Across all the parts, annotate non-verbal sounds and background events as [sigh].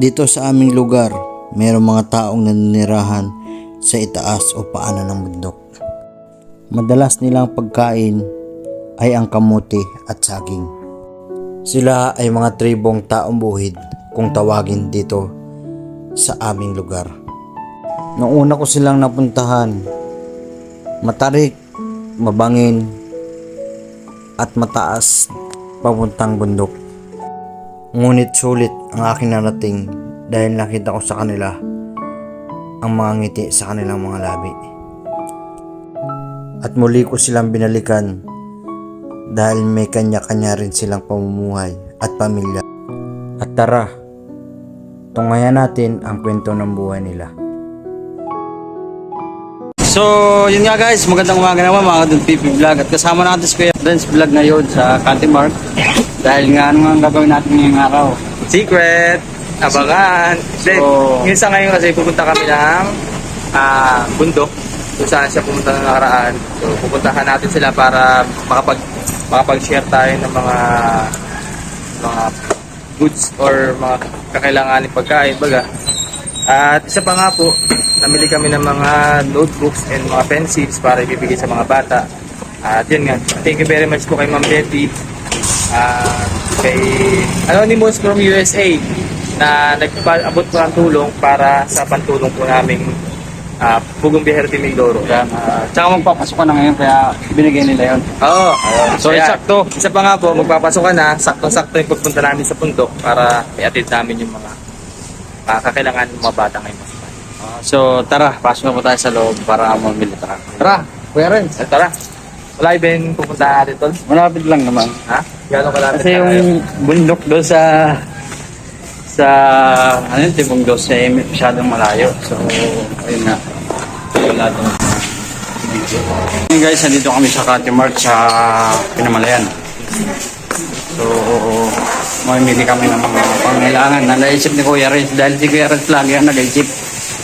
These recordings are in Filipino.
Dito sa aming lugar, mayroong mga taong naninirahan sa itaas o paanan ng bundok. Madalas nilang pagkain ay ang kamuti at saging. Sila ay mga tribong taong buhid kung tawagin dito sa aming lugar. Noong una ko silang napuntahan, matarik, mabangin, at mataas papuntang bundok. Ngunit sulit ang aking narating dahil nakita ko sa kanila ang mga ngiti sa kanilang mga labi. At muli ko silang binalikan dahil may kanya-kanya rin silang pamumuhay at pamilya. At tara, tungayan natin ang kwento ng buhay nila. So, yun nga guys, magandang umaga naman mga Kadun PP Vlog at kasama natin si Kuya Dance Vlog ngayon sa Cantimark [laughs] dahil nga ano nga ang gagawin natin ngayong araw. Secret! Abangan! Then, So- yun sa ngayon kasi pupunta kami ng ah, bundok kung saan siya pumunta na nakaraan. So, pupuntahan natin sila para makapag, makapag-share tayo ng mga mga goods or mga kakailanganin pagkain, baga. At isa pa nga po, namili kami ng mga notebooks and mga pencils para ibibigay sa mga bata. At yun nga, thank you very much po kay Ma'am Betty, ah, kay Anonymous from USA na nagpaabot po ng tulong para sa pantulong po naming uh, Bugong Bihero de Mindoro. Kaya, uh, tsaka magpapasok ka na ngayon kaya binigay nila yun. Oo. So, Kaya, eksakto. Isa pa nga po, magpapasok ka na, saktong-sakto yung pagpunta namin sa bundok para i-attend namin yung mga uh, kakailangan ng mga bata ngayon. Ah, so, tara, pasok na po tayo sa loob para mamili tayo. Tara, Kuya Renz. So, tara. Wala ibang pupunta natin, Tol? Malapit lang naman. Ha? Gano'ng kalapit Kasi na kayo? yung bundok doon sa sa ano yung tibong dos eh masyadong malayo. So, ayun na. Wala doon. Ngayon guys, nandito kami sa Katimart sa Pinamalayan. So, mamimili kami ng mga pangailangan na naisip ni Kuya Renz. Dahil si Kuya Renz lagi ang nag-isip.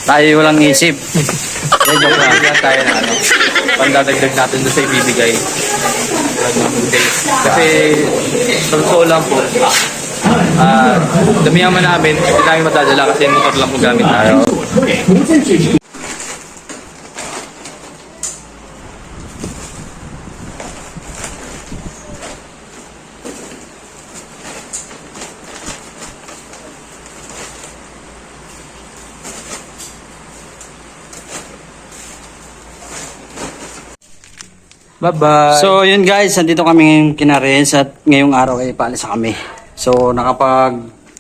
Tayo walang isip. Kaya joke lang. Kaya tayo na ano. Pandadagdag natin doon sa ibibigay. Kasi, sa totoo lang po, ah damihan man namin, hindi namin matadala kasi motor lang po gamit tayo. Bye-bye. So, yun guys, nandito kami ngayong kinares at ngayong araw ay paalis na kami. So, nakapag,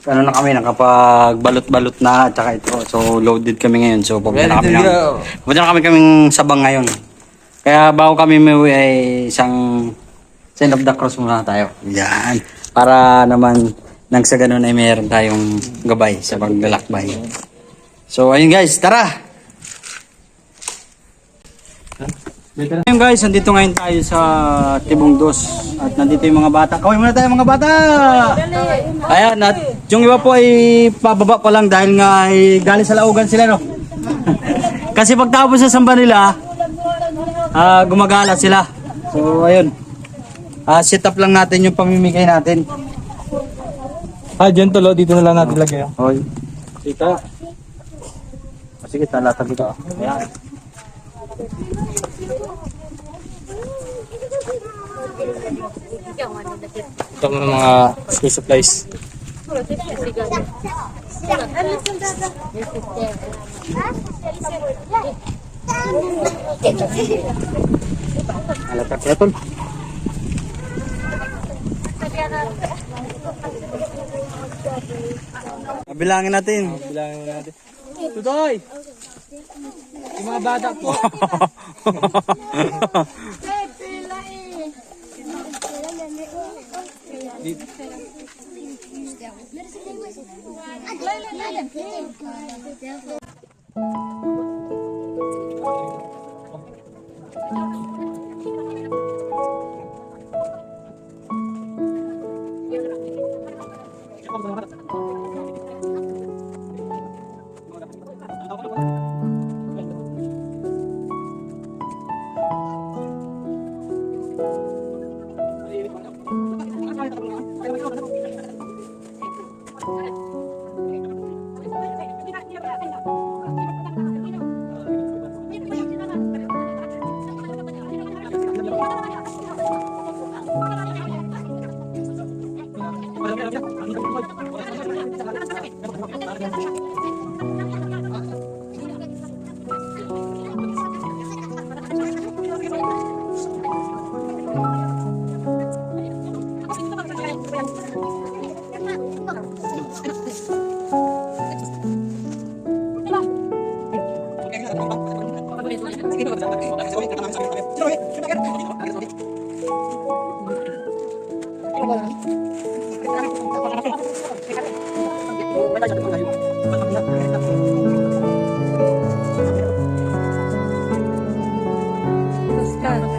ano na kami, nakapag balot-balot na at saka ito. So, loaded kami ngayon. So, pupunta na kami pupunta na kami kaming sabang ngayon. Kaya bago kami may ay isang sign of the cross muna tayo. Yan. Para naman nang sa ganun ay mayroon tayong gabay sa paglalakbay. So, ayun guys, tara! Ngayon guys, nandito ngayon tayo sa Tibong Dos at nandito yung mga bata. Kaway muna tayo mga bata! Ayan, at yung iba po ay pababa pa lang dahil nga ay galing sa laugan sila no. [laughs] Kasi pagtapos sa samba nila, ah, gumagala sila. So ayun, Ah, set up lang natin yung pamimigay natin. Ah, dyan tolo, dito na lang natin lagay. Hoy. Kita. Oh, sige, talatag ito. Ayan. Ito mga school supplies. Alatag ito. Bilangin natin. Bilangin natin. Tutoy! Mga bata po.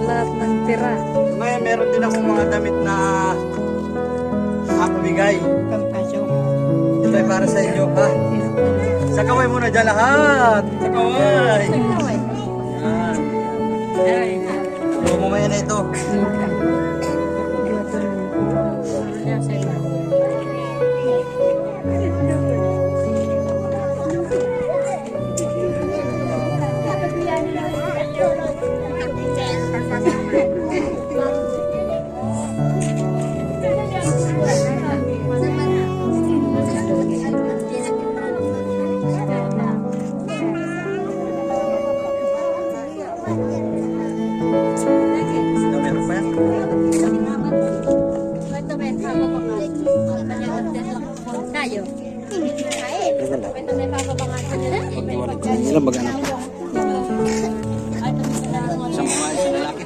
Lahat ng tira. Ngayon, meron din akong mga damit na mapamigay. Ito ay para sa inyo, ha? Sa kaway muna dyan lahat. Sa kaway. Yan. So, mamaya na. Ito, Tayo. Ilan ba ganap? Isang mga isang lalaki.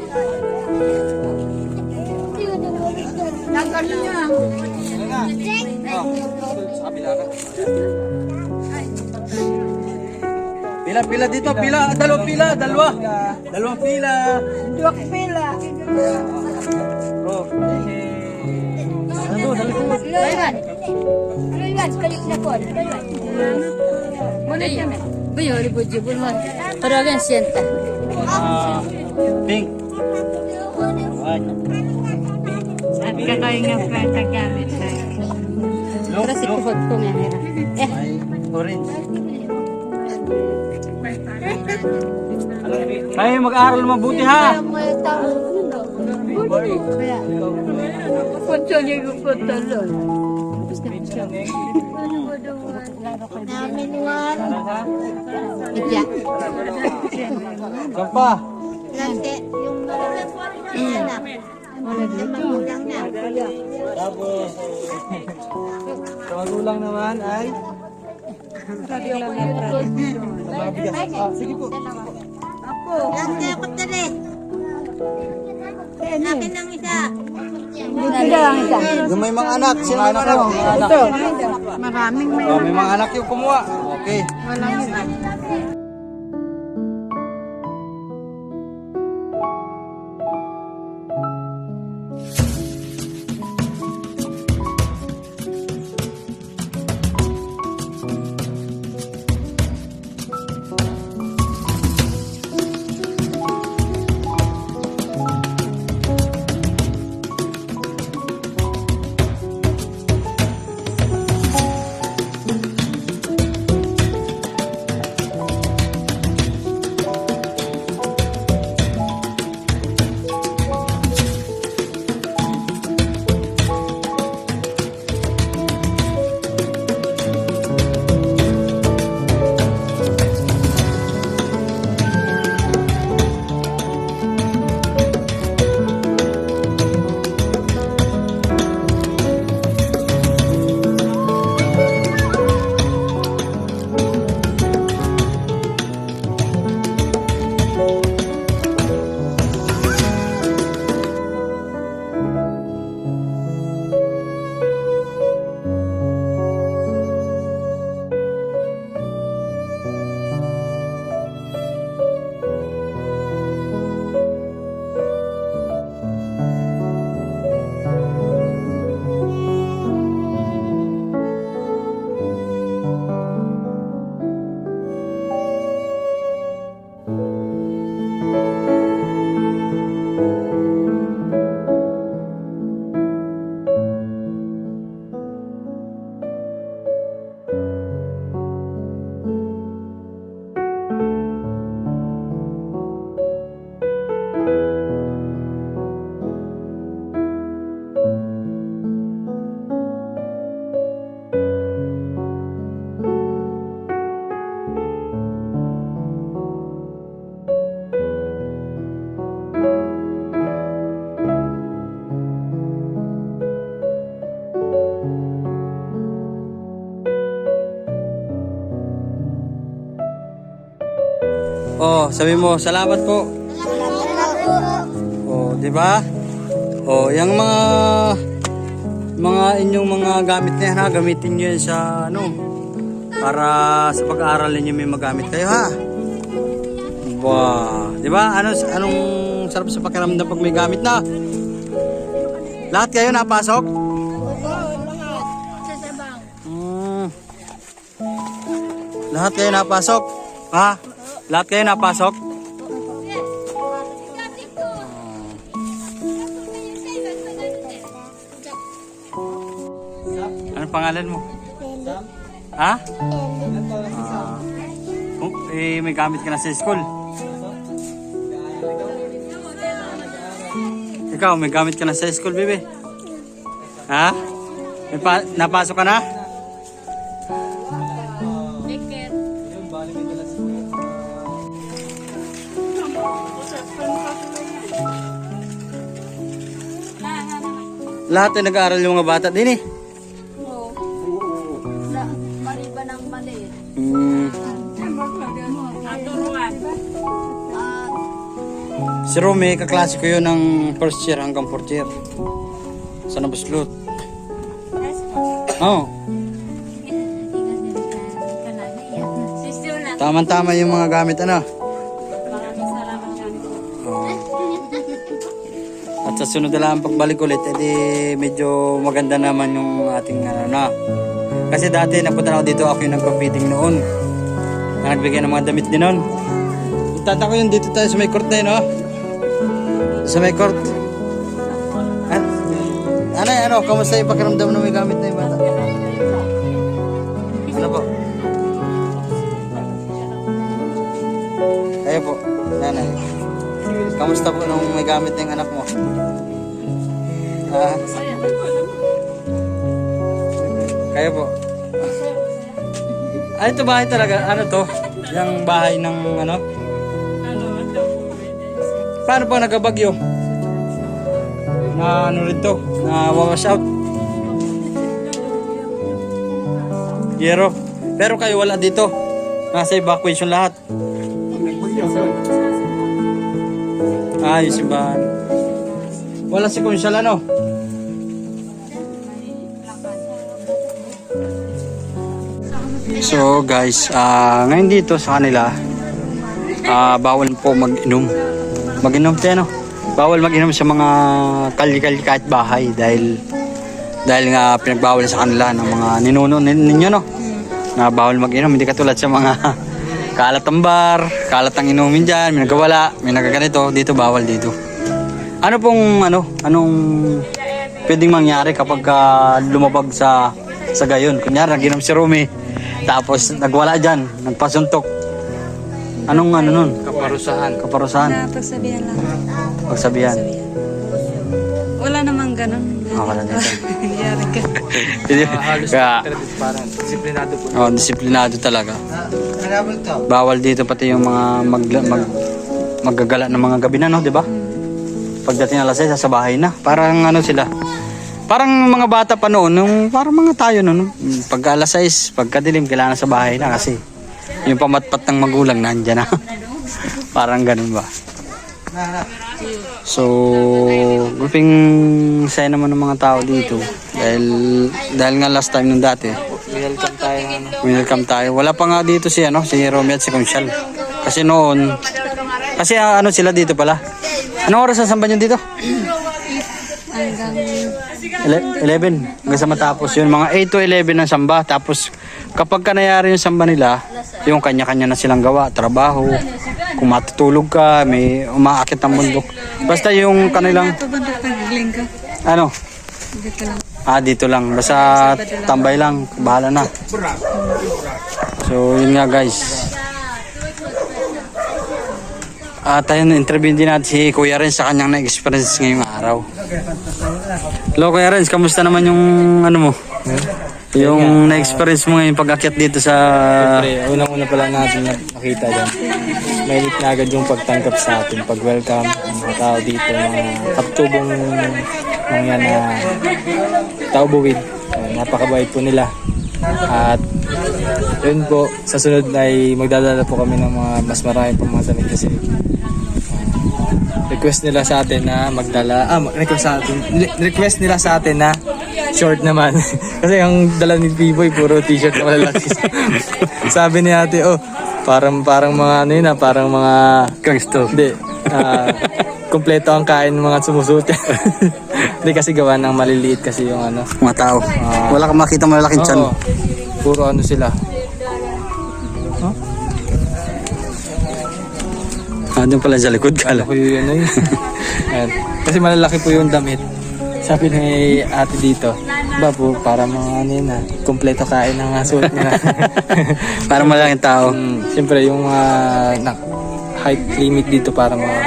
Sa kabila ka. Pila, pila dito, pila, dalawang pila, dalawa. Dalawang pila. Dua pila. Oh. Ano. Baywan. Baywan, kalik na ko. Baywan. Mana ya? Bayo ri bojo bulman. Paragan sienta. Ah, pink. White. Sabi ka kayo nga kwenta gamit. Look, Para si kuhot ko nga nila. Eh, orange. Ay, mag-aaral mabuti ha. Punto niyo ko punto lol. Itya. Saan pa? Lante, yung anak. Magulang na. Tapos, sa magulang naman ay Lante ako tali. Akin ang isa. Yung may mga anak. Sino may mga anak? Mga anak. Maraming may Oh, may mga anak yung kumuha. Okay. Oh, sabi mo, salamat po. Oh, di ba? Oh, yung mga mga inyong mga gamit na gamitin nyo yan sa ano, para sa pag-aaral ninyo may magamit kayo ha. Wow, di ba? Ano, anong sarap sa pakiramdam pag may gamit na? Lahat kayo napasok? Hmm. Lahat kayo napasok? Ha? Lahat kayo napasok? Ano pangalan mo? Ha? Ah. Oh, eh, may gamit ka na sa school. Ikaw, may gamit ka na sa school, bebe. Ha? May pa- napasok ka na? Lahat ay nag-aaral yung mga bata din eh. Mariba ng maliit. Hmm. Si Rome, kaklase ko yun ng first year hanggang fourth year. Sa Nabuslut. Oo. Oh, tama-tama yung mga gamit ano. Sa sunod na lang pagbalik ulit, edi medyo maganda naman yung ating ano na. Kasi dati napunta na ako dito, ako yung nagpa-feeding noon. Na nagbigay ng mga damit din noon. Tata ko yun dito tayo sa may court na yun, oh. Sa may court. At, ano, ano, kamusta yung pakiramdam na may gamit na yung bata? Ano po? Kayo po, nanay. Kamusta po nung may gamit na yung anak mo? Ah. Kayo po. Ah, ito bahay talaga. Ano to? Yung bahay ng ano? Paano po nagabagyo? Na ano rin? Na wawash out? Yero. Pero kayo wala dito. Nasa evacuation lahat. Yung simbahan. Wala si Consyal ano? So guys, ah ngayon dito sa kanila, ah bawal po mag-inom. Mag-inom tayo no? Bawal mag-inom sa mga kalye-kalye kahit bahay dahil dahil nga pinagbawal sa kanila ng mga ninuno nin- ninyo no. Na bawal mag-inom, hindi katulad sa mga kalat ang bar, kalat ang inumin dyan, may nagawala, may nagaganito, dito bawal dito. Ano pong ano, anong pwedeng mangyari kapag ah, lumabag sa sa gayon? Kunyari, naginom si Rumi, tapos nagwala dyan, nagpasuntok. Anong ano nun? Kaparusahan. Kaparusahan, Pagsabihan lang. pagsabihan. Wala namang ganun. Ako na dito. [laughs] Yari ka. Hindi, halos kaya, parang disiplinado po. oh, disiplinado talaga. Bawal dito pati yung mga mag, mag, maggagala ng mga gabi na, no? Di ba? Pagdating alas 6, sa bahay na. Parang ano sila. Parang mga bata pa noon, nung, parang mga tayo noon. Pag alas 6, pagkadilim, kailangan sa bahay na kasi yung pamatpat ng magulang nandyan na. [laughs] parang ganun ba? So, guping saya naman ng mga tao dito. Dahil, dahil nga last time nung dati, Welcome tayo. Ano. welcome tayo. Wala pa nga dito si ano, si Romeo at si Conchal. Kasi noon, kasi ah, ano sila dito pala. Anong oras sasamba nyo dito? Hanggang Ele- 11. Hanggang sa matapos yun. Mga 8 to 11 ang samba. Tapos kapag ka nayari yung samba nila, yung kanya-kanya na silang gawa, trabaho. Kung matutulog ka, may umaakit ng bundok. Basta yung kanilang, ano, Dito lang. Ah, dito lang. Basta tambay lang. Bahala na. So, yun nga guys. At ayun, interview din natin si Kuya Renz sa kanyang na-experience ngayong araw. Hello Kuya Renz, kamusta naman yung ano mo? Yung na-experience mo ngayong pag-akyat dito sa... Pre, unang-una pa lang natin nakita dyan. Mainit na agad yung pagtanggap sa atin, pag-welcome ng mga tao dito, mga kaptubong mga na tao buwid. Uh, napakabait po nila. At yun po, sa sunod ay magdadala po kami ng mga mas marami pang mga damit kasi ah, request nila sa atin na magdala, ah, request sa atin, request nila sa atin na short naman. [laughs] kasi ang dala ni P-Boy, puro t-shirt na malalaki. [laughs] Sabi ni ate, oh, parang, parang mga ano yun ah, parang mga Gangster. hindi. ah kompleto ang kain ng mga sumusuot. [laughs] Hindi kasi gawa ng maliliit kasi yung ano. Mga tao. Wala kang makita malalaking tiyan. Oo. Puro ano sila. Ah, doon pala sa likod. Kala Ako yung ano yun. [laughs] Ayan. Kasi malalaki po yung damit. Sabi ni ate dito, ba po, para mga ano yun ah, kompleto kain ng suot nila. [laughs] Parang malalaking tao. Mm, Siyempre yung ah, na, height limit dito para mga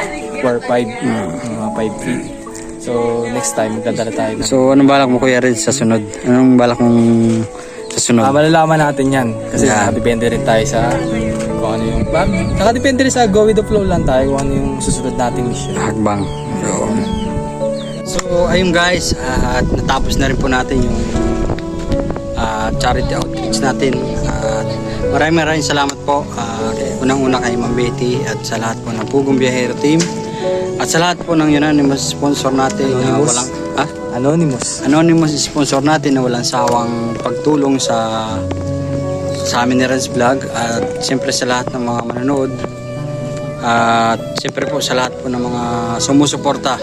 4-5, mga 5 feet. So next time, dadala tayo. So, anong balak mo kuya rin sa sunod? Anong balak mong sa sunod? Ah, malalaman natin yan. Kasi Yeah. nakadepende rin tayo sa kung ano yung... Nakadepende rin sa go with the flow lang tayo kung ano yung susunod nating mission. Hakbang. So, ayun guys, at natapos na rin po natin yung ah, charity outreach natin. At maraming maraming salamat po. kay- unang-una kay Ma'am Betty at sa lahat po ng Pugong Biyahero Team. At sa lahat po ng unanimous sponsor natin na Anonymous? walang... Ah? Anonymous. anonymous sponsor natin na walang sawang pagtulong sa sa amin ni Renz Vlog at siyempre sa lahat ng mga manonood at siyempre po sa lahat po ng mga sumusuporta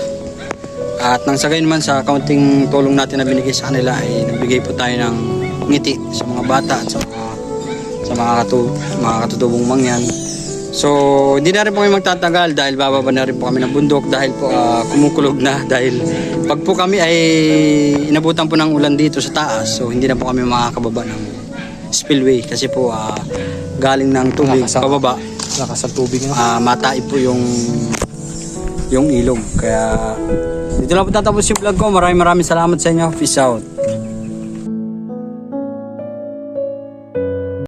at nang sa gayon man sa kaunting tulong natin na binigay sa kanila ay nagbigay po tayo ng ngiti sa mga bata at sa mga sa mga, katu mga katutubong mangyan. So, hindi na rin po kami magtatagal dahil bababa na rin po kami ng bundok dahil po ah, kumukulog na. Dahil pag po kami ay inabutan po ng ulan dito sa taas so hindi na po kami makakababa ng spillway kasi po ah, galing ng tubig Nakasa- pababa. Lakas ang tubig nga. ah, matai po yung yung ilog. Kaya dito lang po tatapos yung vlog ko. Maraming maraming salamat sa inyo. Peace out